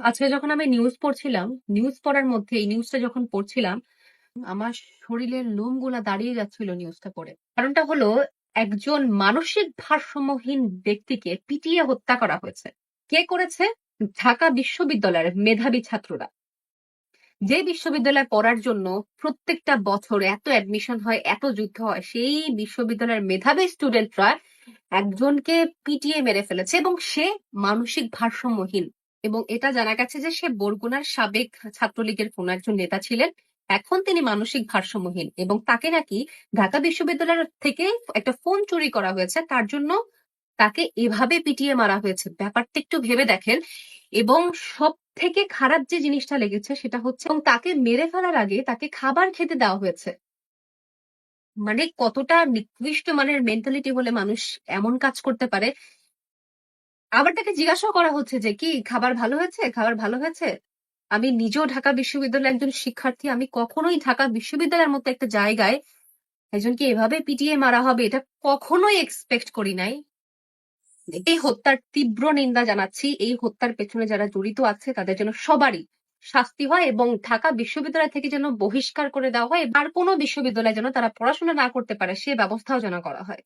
আজকে যখন আমি নিউজ পড়ছিলাম, নিউজ পড়ার মধ্যে এই নিউজটা যখন পড়ছিলাম, আমার শরীরের লোমগুলা দাঁড়িয়ে যাচ্ছিল নিউজটা পড়ে। কারণটা হলো একজন মানসিক ভারসাম্যহীন ব্যক্তিকে পিটিয়ে হত্যা করা হয়েছে। কে করেছে? ঢাকা বিশ্ববিদ্যালয়ের মেধাবী ছাত্ররা। যে বিশ্ববিদ্যালয়ে পড়ার জন্য প্রত্যেকটা বছর এত অ্যাডমিশন হয়, এত যুদ্ধ হয়, সেই বিশ্ববিদ্যালয়ের মেধাবী স্টুডেন্টরা একজনকে পিটিয়ে মেরে ফেলেছে এবং সে মানসিক ভারসাম্যহীন। এবং এটা জানা গেছে যে সে বরগুনার সাবেক ছাত্রলীগের কোন একজন নেতা ছিলেন। এখন তিনি মানসিক ভারসাম্যহীন এবং তাকে নাকি ঢাকা বিশ্ববিদ্যালয় থেকে একটা ফোন চুরি করা হয়েছে। তার জন্য তাকে এভাবে পিটিয়ে মারা হয়েছে। ব্যাপারটা একটু ভেবে দেখেন এবং সব থেকে খারাপ যে জিনিসটা লেগেছে সেটা হচ্ছে এবং তাকে মেরে ফেলার আগে তাকে খাবার খেতে দেওয়া হয়েছে। মানে কতটা নিকৃষ্ট মানের মেন্টালিটি হলে মানুষ এমন কাজ করতে পারে। আবার তাকে জিজ্ঞাসাও করা হচ্ছে যে, "কি খাবার ভালো হয়েছে? খাবার ভালো হয়েছে?" আমি নিজেও ঢাকা বিশ্ববিদ্যালয়ের একজন শিক্ষার্থী। আমি কখনোই ঢাকা বিশ্ববিদ্যালয়ের মতো একটা জায়গায় একজনকে এভাবে পিটিয়ে মারা হবে এটা কখনোই এক্সপেক্ট করি নাই। এই হত্যার তীব্র নিন্দা জানাচ্ছি। এই হত্যার পেছনে যারা জড়িত আছে তাদের যেন সবারই শাস্তি হয় এবং ঢাকা বিশ্ববিদ্যালয় থেকে যেন বহিষ্কার করে দেওয়া হয়। আর কোনো বিশ্ববিদ্যালয়ে যেন তারা পড়াশোনা না করতে পারে সে ব্যবস্থাও যেন করা হয়।